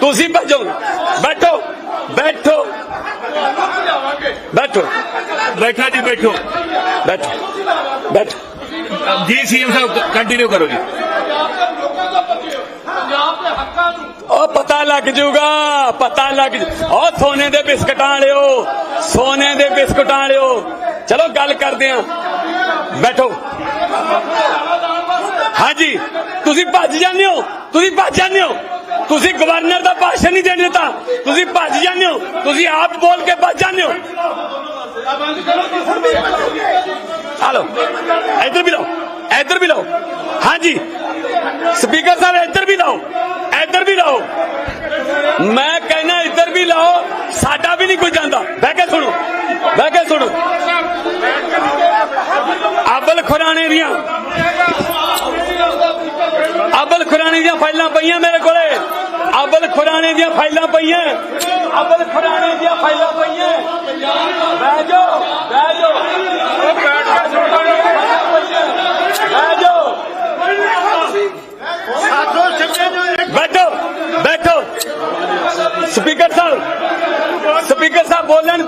ਤੁਸੀਂ ਭੱਜੋ ਬੈਠੋ ਬੈਠੋ। ਬੈਠੋ। ਬੈਠਾ ਜੀ ਬੈਠੋ। ਬੈਠੋ ਬੈਠੋ। ਜੀ ਸੀਐਮ ਸਾਹਿਬ ਕੰਟੀਨਿਊ ਕਰੋ ਜੀ। ਉਹ ਪਤਾ ਲੱਗ ਜਾਊਗਾ ਪਤਾ ਲੱਗ ਜੂ- ਉਹ ਸੋਨੇ ਦੇ ਬਿਸਕਟਾਂ ਵਾਲਿਓ ਸੋਨੇ ਦੇ ਬਿਸਕਟਾਂ ਵਾਲਿਓ। ਚਲੋ ਗੱਲ ਕਰਦੇ ਆਂ। ਬੈਠੋ। ਹਾਂਜੀ ਤੁਸੀਂ ਭੱਜ ਜਾਂਦੇ ਹੋ ਤੁਸੀਂ ਭੱਜ ਜਾਂਦੇ ਹੋ। ਤੁਸੀਂ ਗਵਰਨਰ ਦਾ ਭਾਸ਼ਣ ਨਹੀਂ ਦੇਣ ਦਿੱਤਾ। ਤੁਸੀਂ ਭੱਜ ਜਾਂਦੇ ਹੋ। ਤੁਸੀਂ ਆਪ ਬੋਲ ਕੇ ਭੱਜ ਜਾਂਦੇ ਹੋ। ਹਲੋ, ਇੱਧਰ ਵੀ ਲਓ। ਇੱਧਰ ਵੀ ਲਓ। ਹਾਂਜੀ। ਸਪੀਕਰ ਸਾਹਿਬ, ਇੱਧਰ ਵੀ ਲਾਓ। ਇੱਧਰ ਵੀ ਲਾਓ। ਮੈਂ ਕਹਿੰਦਾ ਇੱਧਰ ਵੀ ਲਾਓ। ਸਾਡਾ ਵੀ ਨਹੀਂ ਕੋਈ ਜਾਂਦਾ। ਬਹਿ ਕੇ ਸੁਣੋ। ਬਹਿ ਕੇ ਸੁਣੋ। ਅਬਲ ਖੁਰਾਣੇ ਦੀਆਂ ਅਬਲ ਖੁਰਾਣੇ ਦੀਆਂ ਫਾਈਲਾਂ ਪਈਆਂ ਮੇਰੇ ਕੋਲੇ। ਅਬਲ ਖੁਰਾਣੇ ਦੀਆਂ ਫਾਈਲਾਂ ਪਈਆਂ। ਅਬਲ ਖੁਰਾਣੇ ਦੀਆਂ ਫਾਈਲਾਂ ਪਈਆਂ। ਬਹਿ ਜਾਓ ਬਹਿ ਜਾਓ ਬਹਿ ਜਾਓ ਬੈਠੋ ਬੈਠੋ ਸਪੀਕਰ ਸਾਹਿਬ ਸਪੀਕਰ ਸਾਹਿਬ ਬੋਲਣ ਬੋਲਣ ਕਿਉਂ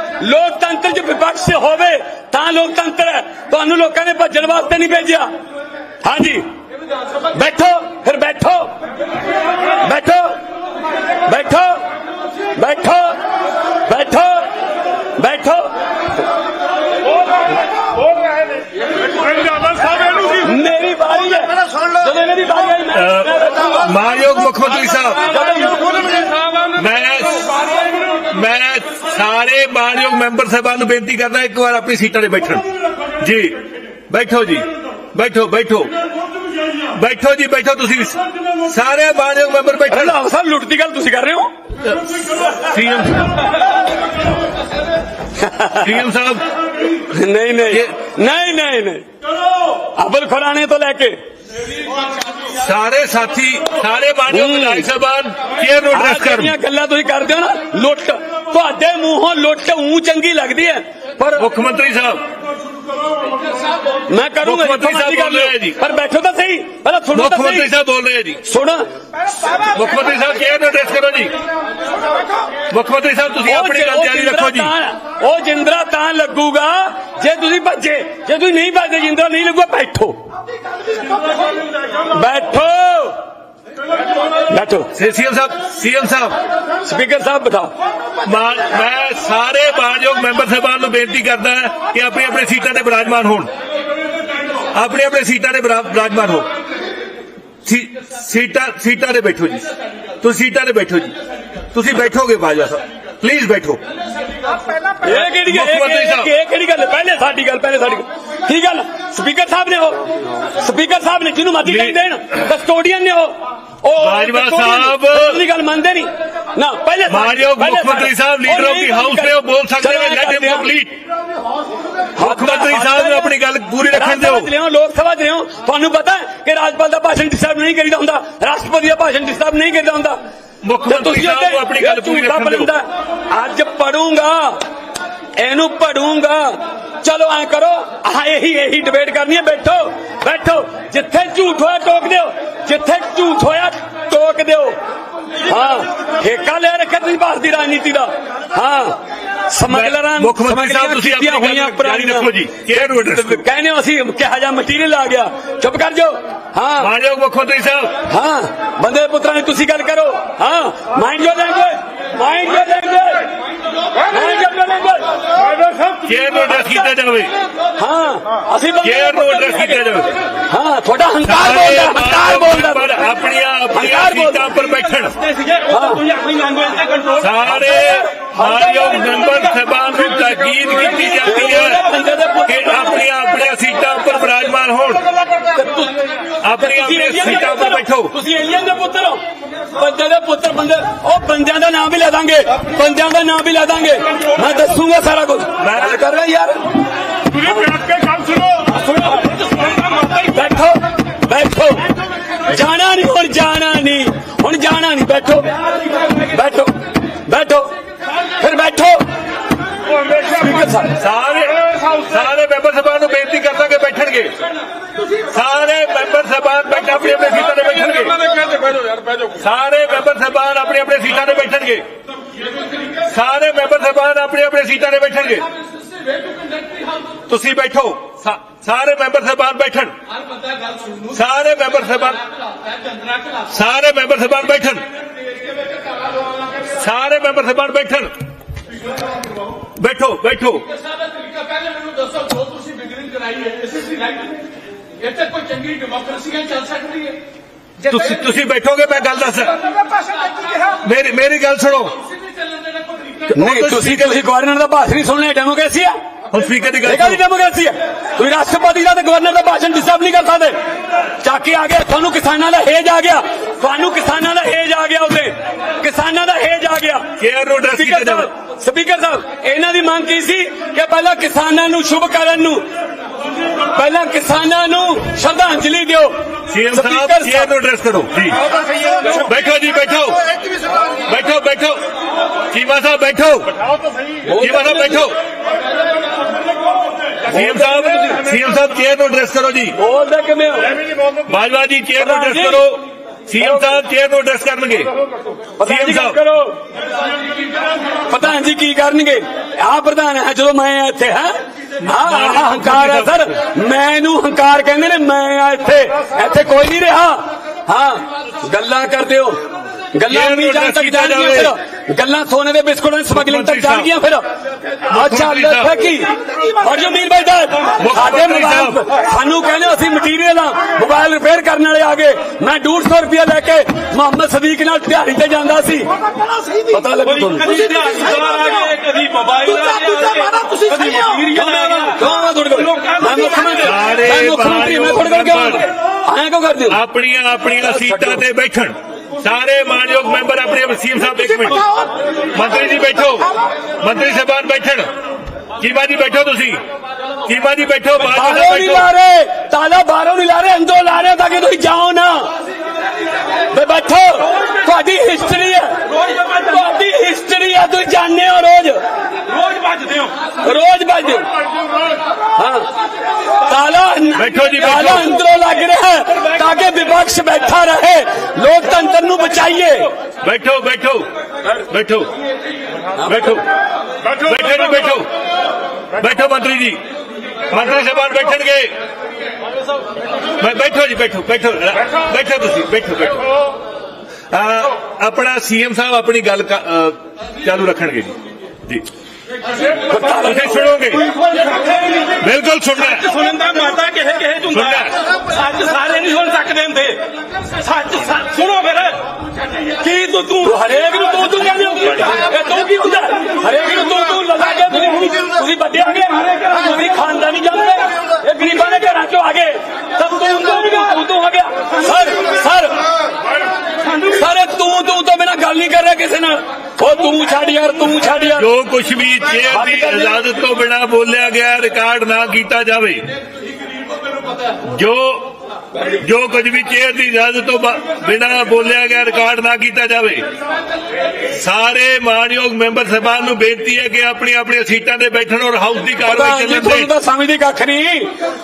ਲੋਕਤੰਤਰ 'ਚ ਵਿਪਕਸ਼ ਹੋਵੇ ਤਾਂ ਲੋਕਤੰਤਰ ਹੈ। ਤੁਹਾਨੂੰ ਲੋਕਾਂ ਨੇ ਭੱਜਣ ਵਾਸਤੇ ਨਹੀਂ ਭੇਜਿਆ। ਹਾਂਜੀ। ਬੈਠੋ ਫਿਰ ਬੈਠੋ। ਬੈਠੋ। ਬੈਠੋ। ਬੈਠੋ। ਬੈਠੋ। ਬੈਠੋ। ਮੇਰੀ ਵਾਰੀ ਹੈ। ਜਦੋਂ ਮੇਰੀ ਵਾਰੀ ਆਈ ਮੈਂ-। ਮਾਨਯੋਗ ਮੁੱਖ ਮੰਤਰੀ ਸਾਹਿਬ ਜਦੋਂ ਮੈਂ ਮੈਂ ਸਾਰੇ ਮਾਨਯੋਗ ਮੈਂਬਰ ਸਾਹਿਬਾਨ ਨੂੰ ਬੇਨਤੀ ਕਰਦਾ ਇੱਕ ਵਾਰ ਆਪਣੀ ਸੀਟਾਂ ਤੇ ਬੈਠਣ। ਜੀ ਬੈਠੋ ਜੀ ਬੈਠੋ ਬੈਠੋ। ਬੈਠੋ ਜੀ ਬੈਠੋ ਤੁਸੀਂ। ਸਾਰੇ ਮਾਨਯੋਗ ਮੈਂਬਰ ਬੈਠੋ। ਸਾਹਿਬ ਲੁੱਟ ਦੀ ਗੱਲ ਤੁਸੀਂ ਕਰ ਰਹੇ ਹੋ? ਸੀਐਮ ਸੀਐਮ ਸਾਹਿਬ। ਨਹੀਂ ਨਹੀਂ। ਨਹੀਂ ਨਹੀਂ ਨਹੀਂ। ਅਬਲ ਖੁਰਾਣੇ ਤੋਂ ਲੈ ਕੇ। ਸਾਰੇ ਸਾਥੀ ਸਾਰੇ ਹੂੰ। ਵਿਧਾਇਕ ਸਾਹਿਬਾਨ ਚੇਅਰ ਨੂੰ ਐਡਰੈਸ ਕਰਨ? ਜਿਹੜੀਆਂ ਗੱਲਾਂ ਤੁਸੀਂ ਕਰਦੇ ਹੋ ਨਾ ਲੁੱਟ। ਤੁਹਾਡੇ ਮੂੰਹੋਂ ਲੁੱਟ ਉਂ ਚੰਗੀ ਲੱਗਦੀ ਹੈ। ਪਰ ਮੁੱਖ ਮੰਤਰੀ ਸਾਹਿਬ ਮੈਂ ਕਰੂੰਗਾ ਮੁੱਖ ਮੰਤਰੀ ਸਾਹਿਬ ਬੋਲ ਰਹੇ। ਜੀ। ਪਰ ਬੈਠੋ ਤਾਂ ਸਹੀ ਪਹਿਲਾਂ ਸੁਣੋ ਮੁੱਖ ਤਾਂ ਮੰਤਰੀ ਸਹੀ। ਸਾਹਿਬ ਬੋਲ ਰਹੇ ਆ ਜੀ। ਸੁਣੋ। ਮੁੱਖ ਮੰਤਰੀ ਸਾਹਿਬ ਨੂੰ ਐਡਰੈਸ ਕਰੋ ਜੀ? ਮੁੱਖ ਮੰਤਰੀ ਸਾਹਿਬ ਤੁਸੀਂ ਉਹ ਆਪਣੀ ਜਿ- ਗੱਲ ਉਹ ਜਾਰੀ ਰੱਖੋ ਜੀ। ਤਾਂ- ਉਹ ਜਿੰਦਰਾ ਤਾਂ ਲੱਗੂਗਾ ਜੇ ਤੁਸੀਂ ਭੱਜੇ ਜੇ ਤੁਸੀਂ ਨਹੀਂ ਭੱਜਦੇ ਜਿੰਦਰਾ ਨਹੀਂ ਲੱਗੂਗਾ ਬੈਠੋ। ਬੈਠੋ। ਬੈਠੋ। ਸੀਐਮ ਸਾਹਿਬ ਸੀਐਮ ਸਾਹਿਬ। ਸਪੀਕਰ ਸਾਹਿਬ ਬਤਾਓ ਮੈਂ ਸਾਰੇ ਮਾਨਯੋਗ ਮੈਂਬਰ ਸਾਹਿਬਾਨ ਨੂੰ ਬੇਨਤੀ ਕਰਦਾ ਕਿ ਆਪਣੀ ਆਪਣੀ ਸੀਟਾਂ ਤੇ ਬਿਰਾਜਮਾਨ ਹੋਣ। ਆਪਣੀ ਆਪਣੀ ਸੀਟਾਂ ਤੇ ਬਿਰਾ- ਬਿਰਾਜਮਾਨ ਹੋ ਸੀਟਾਂ ਸੀਟਾਂ ਤੇ ਬੈਠੋ ਜੀ। ਤੁਸੀਂ ਸੀਟਾਂ ਤੇ ਬੈਠੋ ਜੀ। ਤੁਸੀਂ ਬੈਠੋਗੇ ਬਾਜਵਾ ਸਾਹਿਬ। ਪਲੀਜ਼ ਬੈਠੋ ਇਹ ਕਿਹੜੀ ਗੱਲ। ਇਹ ਕਿਹੜੀ ਗੱਲ ਹੈ? ਪਹਿਲੇ ਸਾਡੀ ਗੱਲ ਪਹਿਲੇ ਸਾਡੀ ਕੀ ਗੱਲ ਸਪੀਕਰ ਸਾਹਿਬ ਨੇ ਉਹ ਸਪੀਕਰ ਸਾਹਿਬ ਨੇ ਜਿਹਨੂੰ ਮਰਜ਼ੀ। ਕਹਿੰਦੇ ਦੇਣ ਕਸਟੋਡੀਅਨ ਨੇ ਉਹ ਉਹ ਬਾਜਵਾ ਸਾਹਿਬ। ਪਹਿਲੀ ਗੱਲ ਮੰਨਦੇ ਨਹੀਂ ਨਾ ਪਹਿਲੇ ਪਹਿਲੇ ਮੁੱਖ ਮੰਤਰੀ ਸਾਹਿਬ ਲੀਡਰ ਆਫ ਦੀ ਹਾਊਸ ਨੇ ਉਹ ਬੋਲ ਸਕਦੇ ਨੇ ਲੈਟ ਹਿਮ ਹਾਂ। ਕੰਪਲੀਟ ਮੁੱਖ ਮੰਤਰੀ ਸਾਹਿਬ ਨੂੰ ਆਪਣੀ ਗੱਲ ਪੂਰੀ ਰੱਖਣ ਦਿਓ ਲੋਕ ਸਭਾ 'ਚ ਲਿਆਓ। ਤੁਹਾਨੂੰ ਪਤਾ ਹੈ ਕਿ ਰਾਜਪਾਲ ਦਾ ਭਾਸ਼ਣ ਡਿਸਟਰਬ ਨਹੀਂ ਕਰੀਦਾ ਹੁੰਦਾ ਰਾਸ਼ਟਰਪਤੀ ਦਾ ਭਾਸ਼ਣ ਡਿਸਟਰਬ ਨਹੀਂ ਕਰੀਦਾ ਹੁੰਦਾ ਮੁੱਖ ਮੰਤਰੀ ਸਾਹਿਬ ਨੂੰ ਆਪਣੀ ਗੱਲ ਪੂਰੀ ਰੱਖਣ ਦਿਓ। ਅੱਜ ਪੜੂੰਗਾ ਇਹਨੂੰ ਪੜੂੰਗਾ। ਚਲੋ ਐ ਕਰੋ ਆਹ ਇਹੀ ਇਹੀ ਡਿਬੇਟ ਕਰਨੀ ਹੈ ਬੈਠੋ ਬੈਠੋ ਜਿੱਥੇ ਝੂਠ ਹੋਇਆ ਟੋਕ ਦਿਓ ਜਿੱਥੇ ਝੂਠ ਹੋਇਆ ਟੋਕ ਦਿਓ। ਹਾਂ ਠੇਕਾ ਲੈ ਰੱਖਿਆ ਤੁਸੀਂ ਭਾਰਤ ਦੀ ਰਾਜਨੀਤੀ ਦਾ। ਹਾਂ ਸਮਗਲਰਾਂ ਮੁੱਖ ਮੰਤਰੀ ਸਾਹਿਬ ਸਮਗਲਰਾਂ ਤੁਸੀਂ ਕੀਤੀਆਂ ਆਪਣੀ ਹੋਈਆਂ ਗੱਲ ਜਾਰੀ ਪੁਰਾਣੀਆਂ ਰੱਖੋ ਜੀ ਚੇਅਰ ਨੂੰ ਐਡਰੈਸ ਕਰੋ ਕਹਿੰਦੇ ਹੋ ਅਸੀਂ ਕਿਹਾ ਜਾ ਮਟੀਰੀਅਲ ਆ ਗਿਆ ਚੁੱਪ ਕਰ ਜਾਓ ਹਾਂ ਮਾਨਯੋਗ ਮੁੱਖ ਮੰਤਰੀ ਸਾਹਿਬ ਹਾਂ ਬੰਦੇ ਪੁੱਤਰਾਂ ਦੀ ਤੁਸੀਂ ਗੱਲ ਕਰੋ ਹਾਂ mind your language mind your language mind your language chair ਨੂੰ ਐਡਰੈਸ ਕੀਤਾ ਜਾਵੇ ਹਾਂ ਅਸੀਂ ਬੰਦੇ ਚੇਅਰ ਨੂੰ ਐਡਰੈਸ ਕੀਤਾ ਜਾਵੇ ਹਾਂ ਤੁਹਾਡਾ ਹੰਕਾਰ ਬੋਲਦਾ ਹੰਕਾਰ ਬੋਲਦਾ ਪਰ ਆਪਣੀਆਂ ਸੀਟਾਂ ਉੱਪਰ ਬੈਠਣ ਸੀਗੇ ਉਹ ਤਾਂ ਤੁਸੀਂ ਆਪਣੀ ਲੈਂਗੁਏਜ ਤੇ ਕੰਟਰੋਲ ਸਾਰੇ ਮਾਨਯੋਗ ਮੈਂਬਰ ਸਭਾ ਨੂੰ ਤਾਕੀਦ ਕੀਤੀ ਜਾਂਦੀ ਹੈ ਕਿ ਆਪਣੀਆਂ ਆਪਣੀਆਂ ਸੀਟਾਂ ਉੱਪਰ ਵਿਰਾਜਮਾਨ ਹੋਣ। ਆਪਣੀਆਂ ਆਪਣੀਆਂ ਸੀਟਾਂ ਉੱਪਰ ਬੈਠੋ। ਤੁਸੀਂ ਏਲੀਅਨ ਦੇ ਪੁੱਤਰ ਹੋ। ਬੰਦੇ ਦੇ ਪੁੱਤਰ ਬੰਦੇ ਉਹ ਬੰਦਿਆਂ ਦਾ ਨਾਮ ਵੀ ਲੈ ਦਾਂਗੇ। ਬੰਦਿਆਂ ਦਾ ਨਾਮ ਵੀ ਲੈ ਦਾਂਗੇ। ਮੈਂ ਦੱਸੂਗਾ ਸਾਰਾ ਕੁਝ। ਮੈਂ ਕਰ ਰਿਹਾ ਯਾਰ। ਤੁਸੀਂ ਬੈਠ ਕੇ ਗੱਲ ਸੁਣੋ। ਬੈਠੋ ਬੈਠੋ। ਜਾਣਾ ਨਹੀਂ ਹੁਣ ਜਾਣਾ ਨਹੀਂ। ਹੁਣ ਜਾਣਾ ਨਹੀਂ ਬੈਠੋ ਬੈਠੋ ਫਿਰ ਬੈਠੋ ਸਪੀਕਰ ਸਾਹਿਬ ਸਾਰੇ ਸਾਰੇ ਮੈਂਬਰ ਸਭਾ ਨੂੰ ਬੇਨਤੀ ਕਰਦਾ ਕਿ ਬੈਠਣਗੇ। ਸਾਰੇ ਮੈਂਬਰ ਸਭਾ ਬੈਠ ਆਪਣੀ ਆਪਣੀ ਸੀਟਾਂ ਤੇ ਬੈਠਣਗੇ। ਸਾਰੇ ਮੈਂਬਰ ਸਭਾ ਆਪਣੀ ਆਪਣੀ ਸੀਟਾਂ ਤੇ ਬੈਠਣਗੇ। ਸਾਰੇ ਮੈਂਬਰ ਸਭਾ ਆਪਣੀ ਆਪਣੀ ਸੀਟਾਂ ਤੇ ਬੈਠਣਗੇ। ਤੁਸੀਂ ਬੈਠੋ। ਸਾ- ਸਾਰੇ ਮੈਂਬਰ ਸਭਾ ਬੈਠਣ। ਸਾਰੇ ਮੈਂਬਰ ਸਭਾ ਸਾਰੇ ਮੈਂਬਰ ਸਭਾ ਬੈਠਣ। ਸਾਰੇ ਮੈਂਬਰ ਸਭਾ ਬੈਠਣ। ਬੈਠੋ ਬੈਠੋ। ਸਾਡਾ ਤਰੀਕਾ ਪਹਿਲੇ ਮੈਨੂੰ ਦੱਸੋ ਜੋ ਤੁਸੀਂ ਕਰਾਈ ਹੈ ਇਸ ਇੱਥੇ ਕੋਈ ਚੰਗੀ ਡੈਮੋਕ੍ਰੇਸੀ ਚੱਲ ਸਕਦੀ ਹੈ। ਤੁਸੀਂ ਤੁਸੀਂ ਬੈਠੋਗੇ ਮੈਂ ਗੱਲ ਦੱਸ ਮੇਰੀ ਮੇਰੀ ਗੱਲ ਸੁਣੋ। ਨਹੀਂ ਤੁਸੀਂ ਤੁਸੀਂ ਗਵਰਨਰ ਦਾ ਭਾਸ਼ਣ ਨਹੀਂ ਸੁਣਨਾ ਡੈਮੋਕ੍ਰੇਸੀ ਆ। ਹੁਣ ਸਪੀਕਰ ਦੀ ਗੱਲ ਇਹ ਕਾਹਦੀ ਸੁਣੋ ਡੈਮੋਕ੍ਰੇਸੀ ਹੈ। ਤੁਸੀਂ ਰਾਸ਼ਟਰਪਤੀ ਦਾ ਤੇ ਗਵਰਨਰ ਦਾ ਭਾਸ਼ਣ ਡਿਸਟਰਬ ਨਹੀਂ ਕਰ ਸਕਦੇ। ਚਾਕੇ ਆ ਗਏ ਤੁਹਾਨੂੰ ਕਿਸਾਨਾਂ ਦਾ ਹੇਜ ਆ ਗਿਆ। ਤੁਹਾਨੂੰ ਕਿਸਾਨਾਂ ਦਾ ਹੇਜ ਆ ਗਿਆ ਉੱਤੇ ਕਿਸਾਨਾਂ ਦਾ ਹੇਜ ਆ ਗਿਆ। ਕੇਅਰ ਨੂੰ address ਕੀਤਾ ਸਪੀਕਰ ਜਾਵੇ। ਸਾਹਿਬ ਸਪੀਕਰ ਸਾਹਿਬ ਇਹਨਾਂ ਦੀ ਮੰਗ ਕੀ ਸੀ? ਕਿ ਪਹਿਲਾਂ ਕਿਸਾਨਾਂ ਨੂੰ ਸ਼ੁਭ ਕਰਨ ਨੂੰ ਪਹਿਲਾਂ ਕਿਸਾਨਾਂ ਨੂੰ ਸ਼ਰਧਾਂਜਲੀ ਦਿਓ। ਸੀਐਮ ਸਾਹਿਬ ਕੇਅਰ ਨੂੰ ਐਡਰੈਸ ਕਰੋ ਜੀ। ਬੈਠੋ ਜੀ ਬੈਠੋ। ਬੈਠੋ ਬੈਠੋ। ਚੀਮਾ ਸਾਹਿਬ ਬੈਠੋ। ਚੀਮਾ ਸਾਹਿਬ ਬੈਠੋ। ਸੀਐਮ ਸਾਹਿਬ ਸੀਐਮ ਸਾਹਿਬ ਚੇਅਰ ਨੂੰ ਐਡਰੈਸ ਕਰੋ ਜੀ। ਬੋਲਦੇ ਕਿਵੇਂ ਹੋ? ਬਾਜਵਾ ਜੀ ਚੇਅਰ ਨੂੰ ਐਡਰੈਸ ਕਰੋ। ਸੀਐਮ ਸਾਹਿਬ ਚੇਅਰ ਨੂੰ ਐਡਰੈਸ ਕਰਨਗੇ। ਪ੍ਰਧਾਨ ਜੀ ਸੀਐਮ ਸਾਹਿਬ। ਕਰੋ। ਪ੍ਰਧਾਨ ਜੀ ਕੀ ਕਰਨਗੇ? ਆ ਪ੍ਰਧਾਨ ਹੈ ਜਦੋਂ ਮੈਂ ਇੱਥੇ ਹਾਂ? ਹਾਂ ਆਹ ਹੰਕਾਰ ਹੈ ਸਰ। ਮੈਨੂੰ ਹੰਕਾਰ ਕਹਿੰਦੇ ਨੇ ਮੈਂ ਆ ਇੱਥੇ। ਇੱਥੇ ਕੋਈ ਨਹੀਂ ਰਿਹਾ। ਹਾਂ ਗੱਲਾਂ ਕਰਦੇ ਹੋ। ਗੱਲਾਂ ਨਹੀਂ ਜਾਣ ਤੱਕ ਜਾਣਗੀਆਂ। ਫਿਰ। ਗੱਲਾਂ ਸੋਨੇ ਦੇ ਬਿਸਕੁਟਾਂ ਦੀ ਸਮਗਲਿੰਗ ਤੱਕ ਜਾਣਗੀਆਂ ਫਿਰ। ਅੱਛਾ ਮੰਤਰੀ ਸਾਹਿਬ। ਲੈ ਕੀ? ਔਰ ਜੋ ਮੀਰ ਭਾਈ ਦਾ ਸਾਡੇ ਮੋਬਾਈਲ। ਸਾਨੂੰ ਕਹਿੰਦੇ ਅਸੀਂ ਮਟੀਰੀਅਲ ਆ। ਮੋਬਾਈਲ ਰਿਪੇਅਰ ਕਰਨ ਵਾਲੇ ਆ ਗਏ। ਮੈਂ 150 ਰੁਪਏ ਲੈ ਕੇ ਮੁਹੰਮਦ ਸਦੀਕ ਨਾਲ ਦਿਹਾੜੀ ਤੇ ਜਾਂਦਾ ਸੀ। ਪਤਾ ਲੱਗੂ ਤੁਹਾਨੂੰ। ਕਦੀ ਦਿਹਾੜੀਦਾਰ ਆ ਗਏ ਕਦੀ ਮੋਬਾਈਲ ਆ ਗਿਆ ਕਦੀ ਮਟੀਰੀਅਲ ਆ ਗਿਆ। ਕੌਣ ਆ ਤੁਹਾਡੇ ਕੋਲ ਮੈਂ ਮੁੱਖ ਮੰਤਰੀ ਮੈਂ ਤੁਹਾਡੇ ਕੋਲ ਕਿਉਂ ਆਇਆ ਕਿਉਂ ਕਰਦੇ ਹੋ? ਆਪਣੀਆਂ ਆਪਣੀਆਂ ਸੀਟਾਂ ਤੇ ਬੈਠਣ। ਸਾਰੇ ਮਾਨਯੋਗ ਮੈਂਬਰ ਆਪਣੇ ਸੀਐਮ ਸਾਹਿਬ ਇੱਕ ਮਿੰਟ। ਮੰਤਰੀ ਜੀ ਬੈਠੋ। ਮੰਤਰੀ ਸਾਹਿਬਾਨ ਬੈਠਣ। ਚੀਮਾ ਜੀ ਬੈਠੋ ਤੁਸੀਂ। ਚੀਮਾ ਜੀ ਬੈਠੋ ਬਾਹਰੋਂ ਨਹੀਂ ਬੈਠੋ। ਲਾ ਰਹੇ। ਤਾਲਾ ਬਾਹਰੋਂ ਨਹੀਂ ਲਾ ਰਹੇ। ਅੰਦਰੋਂ ਲਾ ਰਹੇ ਤਾਂ ਕਿ ਤੁਸੀਂ ਜਾਓ ਨਾ। ਵੇ ਬੈਠੋ ਤੁਹਾਡੀ ਹਿਸਟਰੀ ਹੈ। ਤੁਹਾਡੀ ਹਿਸਟਰੀ ਹੈ ਤੁਸੀਂ ਜਾਣਦੇ ਹੋ ਰੋਜ਼। ਰੋਜ਼ ਵੱਜਦੇ ਹੋ। ਰੋਜ਼ ਭੱਜ ਹਾਂ ਤਾਲਾ ਬੈਠੋ। ਜੀ। ਤਾਲਾ ਅੰਦਰੋਂ ਲੱਗ ਰਿਹਾ ਹੈ ਤਾਂ ਕਿ ਵਿਪਕਸ਼ ਬੈਠਾ ਰਹੇ। ਲੋਕਤੰਤਰ ਨੂੰ ਬਚਾਈਏ। ਬੈਠੋ ਬੈਠੋ। ਬੈਠੋ। ਬੈਠੋ। ਬੈਠੋ ਬੈਠੋ। ਬੈਠੋ ਮੰਤਰੀ ਜੀ। ਮੰਤਰੀ ਸਾਹਿਬਾਨ ਬੈਠਣਗੇ। ਬੈ- ਬੈਠੋ ਜੀ ਬੈਠੋ ਬੈਠੋ ਬੈਠੋ ਤੁਸੀਂ ਬੈਠੋ ਬੈਠੋ। ਆਪਣਾ ਸੀਐਮ ਸਾਹਿਬ ਆਪਣੀ ਗੱਲ ਚਾਲੂ ਰੱਖਣਗੇ ਜੀ। ਜੀ। ਤੁਸੀਂ ਸੁਣੋਗੇ? ਬਿਲਕੁਲ ਸੁਣਨਾ। ਸੁਣਨ ਦਾ ਮਾਤਾ ਕਿਸੇ ਕਿਸੇ ਚ ਹੁੰਦਾ ਹੈ। ਸੱਚ ਸਾਰੇ ਨਹੀਂ ਸੁਣ ਸਕਦੇ ਹੁੰਦੇ। ਸੱਚ ਸੱਚ ਸੁਣੋ ਫਿਰ। ਕੀ ਤੂੰ ਤੂੰ ਹਰੇਕ ਨੂੰ ਤੂੰ ਤੂੰ ਕਹਿੰਦੇ ਹੋ ਇਹ ਤੂੰ ਕੀ ਹੁੰਦਾ ਹਰੇਕ ਨੂੰ ਤੂੰ ਤੂੰ ਲਗਾ ਕੇ ਤੁਸੀਂ ਤੁਸੀਂ ਵੱਡੇ ਆ ਗਏ ਤੁਸੀਂ ਖਾਨਦਾਨੀ ਜਾਂਦੇ ਇਹ ਗਰੀਬਾਂ ਦੇ ਘਰਾਂ ਚੋਂ ਆ ਗਏ ਤਾਂ ਤੂੰ ਤੂੰ ਤੂੰ ਤੂੰ ਆ ਗਿਆ ਸਰ ਸਰ ਸਰ ਤੂੰ ਤੂੰ ਤੋਂ ਬਿਨਾ ਗੱਲ ਨਹੀਂ ਕਰ ਰਿਹਾ ਕਿਸੇ ਨਾਲ ਉਹ ਤੂੰ ਛੱਡ ਯਾਰ ਤੂੰ ਛੱਡ ਯਾਰ ਜੋ ਕੁਝ ਵੀ ਚੇਅਰ ਦੀ ਇਜਾਜ਼ਤ ਤੋਂ ਬਿਨਾ ਬੋਲਿਆ ਗਿਆ ਰਿਕਾਰਡ ਨਾ ਕੀਤਾ ਜਾਵੇ। ਜੋ ਜੋ ਕੁਝ ਵੀ ਚੇਅਰ ਦੀ ਇਜਾਜ਼ਤ ਤੋਂ ਬਿਨਾ ਬੋਲਿਆ ਗਿਆ ਰਿਕਾਰਡ ਨਾ ਕੀਤਾ ਜਾਵੇ। ਸਾਰੇ ਮਾਨਯੋਗ ਮੈਂਬਰ ਸਾਹਿਬਾਨ ਨੂੰ ਬੇਨਤੀ ਹੈ ਕਿ ਆਪਣੀ ਆਪਣੀਆਂ ਸੀਟਾਂ ਤੇ ਬੈਠਣ ਔਰ ਹਾਊਸ ਦੀ ਕਾਰਵਾਈ ਜੀ ਚੱਲਣ ਤੁਹਾਨੂੰ ਦੇ ਤਾਂ ਸਮਝਦੀ ਕੱਖ ਨਹੀਂ।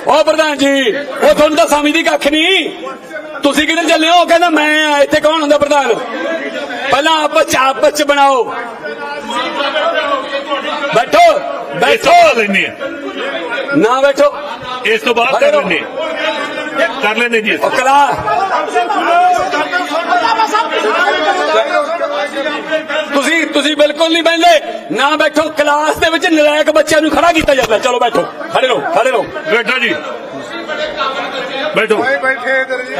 ਉਹ ਪ੍ਰਧਾਨ ਜੀ ਉਹ ਤੁਹਾਨੂੰ ਤਾਂ ਸਮਝਦੀ ਕੱਖ ਨਹੀਂ। ਤੁਸੀਂ ਕਿੱਧਰ ਚੱਲੇ ਹੋ? ਕਹਿੰਦਾ ਮੈਂ ਆ ਇੱਥੇ ਕੌਣ ਹੁੰਦਾ ਪ੍ਰਧਾਨ? ਪਹਿਲਾਂ ਆਪਸ ਚ ਆਪਸ ਚ ਬਣਾਓ। ਬੈਠੋ ਬੈਠੋ। ਲੈਣੇ ਨਾ ਬੈਠੋ। ਇਸ ਤੋਂ ਬਾਅਦ ਕਰ ਲੈਣੇ ਕਰ ਲੈਣੇ ਜੀ। ਕਲਾ ਤੁਸੀਂ ਤੁਸੀਂ ਬਿਲਕੁਲ ਨਹੀਂ ਬੈਠਦੇ ਨਾ ਬੈਠੋ ਕਲਾਸ ਦੇ ਵਿੱਚ ਨਲਾਇਕ ਬੱਚਿਆਂ ਨੂੰ ਖੜਾ ਕੀਤਾ ਜਾਂਦਾ। ਚਲੋ ਬੈਠੋ। ਖੜੇ ਰਹੋ ਖੜੇ ਰਹੋ। ਬੈਠੋ ਜੀ। ਬੈਠੋ। ਬੈਠੇ ਇਧਰ ਜੀ।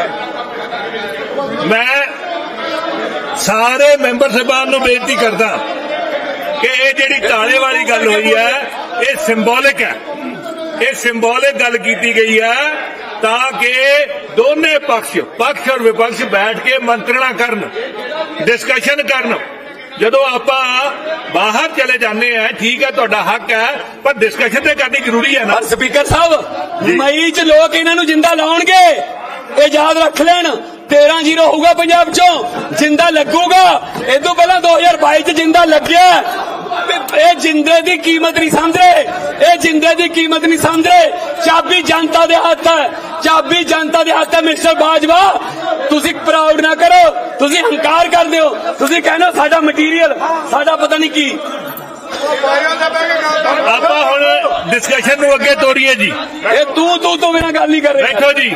ਮੈਂ ਸਾਰੇ ਮੈਂਬਰ ਸਾਹਿਬਾਨ ਨੂੰ ਬੇਨਤੀ ਕਰਦਾ। ਕਿ ਇਹ ਜਿਹੜੀ ਤਾਲੇ ਵਾਲੀ ਗੱਲ ਹੋਈ ਹੈ ਇਹ ਸਿੰਬੋਲਿਕ ਹੈ। ਇਹ ਸਿੰਬੋਲਿਕ ਗੱਲ ਕੀਤੀ ਗਈ ਹੈ ਤਾਂ ਕਿ ਦੋਨੇ ਪਕਸ਼ ਪਕਸ਼ ਔਰ ਵਿਪਕਸ਼ ਬੈਠ ਕੇ ਮੰਤਰਣਾ ਕਰਨ ਡਿਸਕਸ਼ਨ ਕਰਨ। ਜਦੋਂ ਆਪਾਂ ਬਾਹਰ ਚਲੇ ਜਾਂਦੇ ਆ ਠੀਕ ਹੈ ਤੁਹਾਡਾ ਹੱਕ ਹੈ ਪਰ ਡਿਸਕਸ਼ਨ ਤੇ ਕਰਨੀ ਜ਼ਰੂਰੀ ਹੈ ਨਾ। ਸਪੀਕਰ ਸਾਹਿਬ ਮਈ ਚ ਲੋਕ ਇਹਨਾਂ ਨੂੰ ਜਿੰਦਾ ਲਾਉਣਗੇ ਇਹ ਯਾਦ ਰੱਖ ਲੈਣ। 13 ਜ਼ੀਰੋ ਹੋਊਗਾ ਪੰਜਾਬ ਚੋਂ ਜਿੰਦਾ ਲੱਗੂਗਾ। ਇਹ ਤੋਂ ਪਹਿਲਾਂ 2022 ਚ ਜਿੰਦਾ ਲੱਗਿਆ। ਇਹ ਜਿੰਦੇ ਦੀ ਕੀਮਤ ਨਹੀਂ ਸਮਝ ਰਹੇ ਇਹ ਜਿੰਦੇ ਦੀ ਕੀਮਤ ਨਹੀਂ ਸਮਝ ਰਹੇ ਚਾਬੀ ਜਨਤਾ ਦੇ ਹੱਥ ਹੈ। ਚਾਬੀ ਜਨਤਾ ਦੇ ਹੱਥ ਹੈ ਮਿਸਟਰ ਬਾਜਵਾ। ਤੁਸੀਂ ਪ੍ਰਾਊਡ ਨਾ ਕਰੋ। ਤੁਸੀਂ ਹੰਕਾਰ ਕਰਦੇ ਹੋ। ਤੁਸੀਂ ਕਹਿੰਦੇ ਸਾਡਾ ਮਟੀਰੀਅਲ ਸਾਡਾ ਪਤਾ ਨਹੀਂ ਕੀ। ਆਪਾਂ ਹੁਣ ਡਿਸਕਸ਼ਨ ਨੂੰ ਅੱਗੇ ਤੋਰੀਏ ਜੀ। ਇਹ ਤੂੰ ਤੂੰ ਤੋਂ ਬਿਨਾਂ ਗੱਲ ਨਹੀਂ ਕਰ ਰਿਹਾ। ਬੈਠੋ ਜੀ।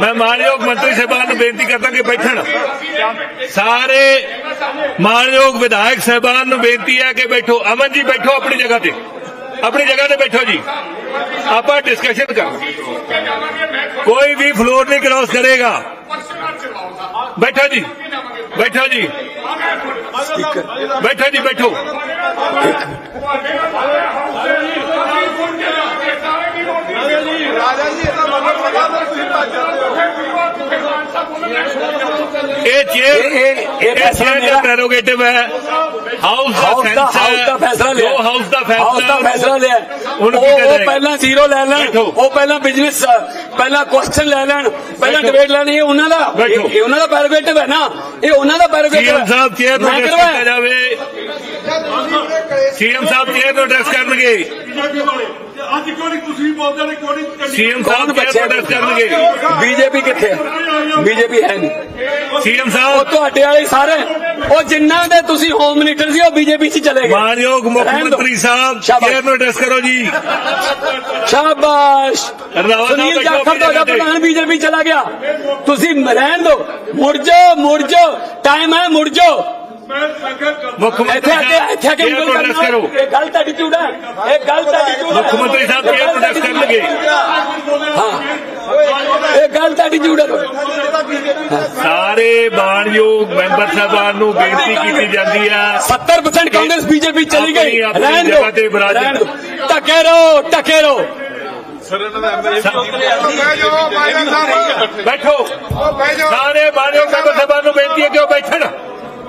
ਮੈਂ ਮਾਨਯੋਗ ਮੰਤਰੀ ਸਾਹਿਬਾਨ ਨੂੰ ਬੇਨਤੀ ਕਰਦਾ ਕਿ ਬੈਠਣ। ਸਾਰੇ ਮਾਨਯੋਗ ਵਿਧਾਇਕ ਸਾਹਿਬਾਨ ਨੂੰ ਬੇਨਤੀ ਹੈ ਕਿ ਬੈਠੋ। ਅਮਨ ਜੀ, ਬੈਠੋ ਆਪਣੀ ਜਗ੍ਹਾ ਤੇ। ਆਪਣੀ ਜਗ੍ਹਾ ਤੇ ਬੈਠੋ ਜੀ। ਆਪਾਂ ਡਿਸਕਸ਼ਨ ਕਰ ਕੋਈ ਵੀ ਫਲੋਰ ਨਹੀਂ ਕ੍ਰਾਸ ਕਰੇਗਾ। ਬੈਠੋ ਜੀ। ਬੈਠੋ ਜੀ। ਬੈਠੋ ਜੀ, ਬੈਠੋ। ਇਹ ਚੇਅਰ ਇਹ- ਫੈਸਲਾ ਮੇਰਾ- ਪ੍ਰੈਰੋਗੇਟਿਵ ਹੈ ਹਾਊਸ ਦਾ ਹਾਊਸ ਦਾ ਫੈਸਲਾ ਲਿਆ ਜੋ ਹਾਊਸ ਦਾ ਫੈਸਲਾ ਹਾਊਸ ਦਾ ਫੈਸਲਾ ਲਿਆ ਉਹਨੂੰ ਉਹ ਉਹ। ਪਹਿਲਾਂ ਜ਼ੀਰੋ ਲੈ ਲੈਣ। ਉਹ ਪਹਿਲਾਂ ਬਿਜ਼ਨਸ ਪਹਿਲਾਂ ਕੁਐਸਚਨ ਲੈ ਲੈਣ ਪਹਿਲਾਂ। ਡਿਬੇਟ ਲੈਣੀ ਇਹ ਉਹਨਾਂ ਦਾ। ਇਹ ਉਹਨਾਂ ਦਾ ਪੈਰੋਗੇਟਿਵ ਹੈ ਨਾ ਇਹ ਉਹਨਾਂ ਦਾ ਪੈਰੋਗੇਟਿਵ ਸੀਐਮ ਸਾਹਿਬ ਚੇਅਰ ਨੂੰ ਕਰਵਾਇਆ। ਜਾਵੇ ਸੀਐਮ ਸਾਹਿਬ ਚੇਅਰ ਨੂੰ ਐਡਰੈਸ ਕਰਨਗੇ। ਅੱਜ ਕਿਉਂ ਨਹੀਂ ਤੁਸੀਂ ਬੋਲਦੇ ਨੇ ਕਿਉਂ ਨਹੀਂ ਸੀਐਮ ਕੌਣ ਸਾਹਿਬ ਚੇਅਰ ਬੱਚੇ ਨੂੰ ਐਡਰੈਸ ਕਰਨਗੇ। ਬੀਜੇਪੀ ਕਿੱਥੇ ਹੈ ਬੀਜੇਪੀ ਹੈ ਨਹੀਂ। ਸੀਐਮ ਉਹ ਸਾਹਿਬ ਤੁਹਾਡੇ ਵਾਲੇ ਸਾਰੇ। ਉਹ ਜਿੰਨਾਂ ਦੇ ਤੁਸੀਂ ਹੋਮ ਮਿਨਿਸਟਰ ਸੀ ਉਹ ਬੀਜੇਪੀ 'ਚ ਚਲੇ ਗਏ। ਮਾਨਯੋਗ ਮੁੱਖ ਰਹਿਣ ਦਿਓ। ਮੰਤਰੀ ਸਾਹਿਬ ਸ਼ਾਬਾਸ਼। ਚੇਅਰ ਨੂੰ ਐਡਰੈਸ ਕਰੋ ਜੀ। ਸ਼ਾਬਾਸ਼। ਰੰਧਾਵਾ ਸਾਹਿਬ ਸੁਨੀਲ ਬੈਠੋ ਜਾਖੜ ਆਪਣੀ ਤੁਹਾਡਾ ਜਗ੍ਹਾ ਤੇ। ਪ੍ਰਧਾਨ ਬੀਜੇਪੀ ਚਲਾ ਗਿਆ। ਤੁਸੀਂ ਰਹਿਣ ਦਿਓ ਮੁੜ ਜਾਓ। ਮੈਂ ਸੰਗਤ ਕਰਦਾ ਮੁੱਖ ਮੰਤਰੀ ਇੱਥੇ ਆ ਕੇ ਇੱਥੇ ਆ ਕੇ ਉਂਗਲ ਕਰਨਾ ਕਰੋ। ਇਹ ਗਲਤ ਐਟੀਟਿਊਡ ਹੈ। ਇਹ ਗਲਤ ਐਟੀਟਿਊਡ ਮੁੱਖ ਮੰਤਰੀ ਸਾਹਿਬ ਨੂੰ ਐਡਰੈਸ ਕਰਨਗੇ। ਹਾਂ। ਇਹ ਗਲਤ ਐਟੀਟਿਊਡ ਹੈ। ਸਾਰੇ ਮਾਨਯੋਗ ਮੈਂਬਰ ਸਾਹਿਬਾਨ ਨੂੰ ਬੇਨਤੀ ਕੀਤੀ ਜਾਂਦੀ ਹੈ। 70% ਕਾਂਗਰਸ ਬੀਜੇਪੀ ਚਲੀ ਗਈ। ਆਪਣੀ- ਆਪਣੀ ਰਹਿਣ ਜਗ੍ਹਾ ਤੇ ਦਿਓ ਵਿਰਾਜਮਾਨ। ਰਹਿਣ ਦਿਓ। ਟਕੇ ਰਹੋ ਟਕੇ ਰਹੋ। ਬੈਠੋ। ਸਾਰੇ ਮਾਨਯੋਗ ਮੈਂਬਰ ਸਾਹਿਬਾਨ ਨੂੰ ਬੇਨਤੀ ਹੈ ਕਿ ਉਹ ਬੈਠਣ।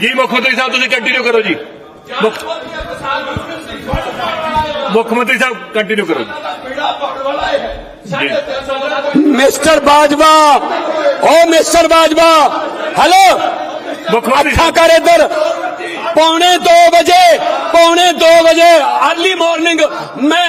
ਜੀ ਮੁੱਖ ਮੰਤਰੀ ਸਾਹਿਬ ਤੁਸੀਂ ਕੰਟੀਨਿਊ ਕਰੋ ਜੀ। ਮੁੱਖ ਮੰਤਰੀ ਸਾਹਿਬ ਕੰਟੀਨਿਊ ਕਰੋ ਜੀ। ਮਿਸਟਰ ਬਾਜਵਾ ਓ ਮਿਸਟਰ ਬਾਜਵਾ ਹੈਲੋ। ਮੁੱਖ ਮੰਤਰੀ ਸਾਹਿਬ। ਕਰ ਇੱਧਰ। ਪੌਣੇ 2 ਵਜੇ ਪੌਣੇ 2 ਵਜੇ ਅਰਲੀ ਮਾਰਨਿੰਗ ਮੈਂ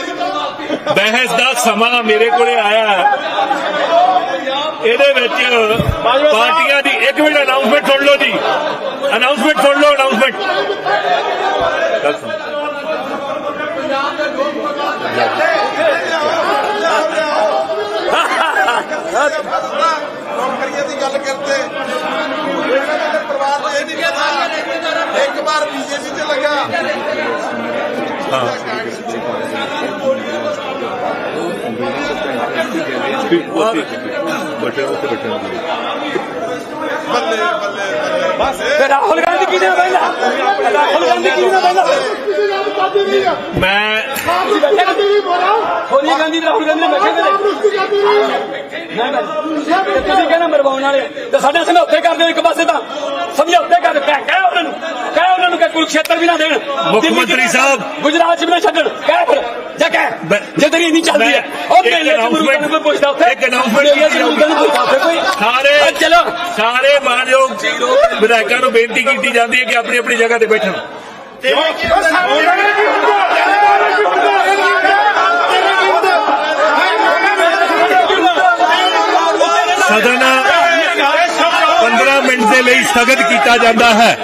ਬਹਿਸ ਦਾ ਸਮਾਂ ਮੇਰੇ ਕੋਲੇ ਆਇਆ ਹੈ। ਇਹਦੇ ਵਿੱਚ ਪਾਰਟੀਆਂ ਦੀ ਇੱਕ ਮਿੰਟ ਅਨਾਉਂਸਮੈਂਟ ਸੁਣ ਲਓ ਜੀ। ਅਨਾਉਂਸਮੈਂਟ ਸੁਣ ਲਓ ਅਨਾਉਂਸਮੈਂਟ ਨੌਕਰੀਆਂ ਦੀ ਗੱਲ ਕਰਦੇ ਇਹਨਾਂ ਦੇ ਪਰਿਵਾਰ ਦੇ ਇਹ ਨਹੀਂ ਪਤਾ ਇੱਕ ਵਾਰ ਬੀਜੇਪੀ ਤੇ ਲੱਗਾ ਬੱਲੇ ਬੱਲੇ ਬੱਲੇ। ਤੇ ਰਾਹੁਲ ਗਾਂਧੀ ਕਿਹਨੇ ਬੈਠਾ ਰਾਹੁਲ ਗਾਂਧੀ ਕਿਹਨੇ ਬੈਠਾ ਮੈਂ ਸੋਨੀਆ ਗਾਂਧੀ ਤੇ ਰਾਹੁਲ ਗਾਂਧੀ ਨੇ ਬੈਠੇ ਮੈਂ ਬੈਠਾ ਤੇ ਤੁਸੀਂ ਕਹਿੰਦੇ ਮਰਵਾਉਣ ਵਾਲੇ? ਤੇ ਸਾਡੇ ਸਮਝੌਤੇ ਕਰਦੇ ਹੋ ਇੱਕ ਪਾਸੇ ਤਾਂ। ਸਮਝੌਤੇ ਕਰ ਕਹਿ ਕਹਿ ਉਹਨਾਂ ਨੂੰ। ਕਹਿ ਉਹਨਾਂ ਨੂੰ ਕਿ ਕੁਰੂਕਸ਼ੇਤਰ ਵੀ ਨਾ ਦੇਣ। ਮੁੱਖ ਮੰਤਰੀ ਨਾ- ਸਾਹਿਬ। ਗੁਜਰਾਤ ਚ ਵੀ ਨਾ ਛੱਡਣ। ਕਹਿ ਫਿਰ ਜਾ ਕਹਿ ਜੇ ਤੇਰੀ ਇੰਨੀ ਚੱਲਦੀ ਹੈ। ਉਹ ਮੇਲੇ ਚ ਮੁਰਗਾਂ ਨੂੰ ਕੋਈ ਪੁੱਛਦਾ ਉੱਥੇ। ਇੱਕ ਨੂੰ ਉੱਥੇ ਕੋਈ। ਸਾਰੇ ਚਲੋ। ਸਾਰੇ ਮਾਨਯੋਗ ਵਿਧਾਇਕਾਂ ਨੂੰ ਬੇਨਤੀ ਕੀਤੀ ਜਾਂਦੀ ਹੈ ਕਿ ਆਪਣੀ ਆਪਣੀ ਜਗ੍ਹਾ ਤੇ ਬੈਠਣ। ਸਦਨ 15 ਮਿੰਟ ਦੇ ਲਈ ਸਥਗਿਤ ਕੀਤਾ ਜਾਂਦਾ ਹੈ।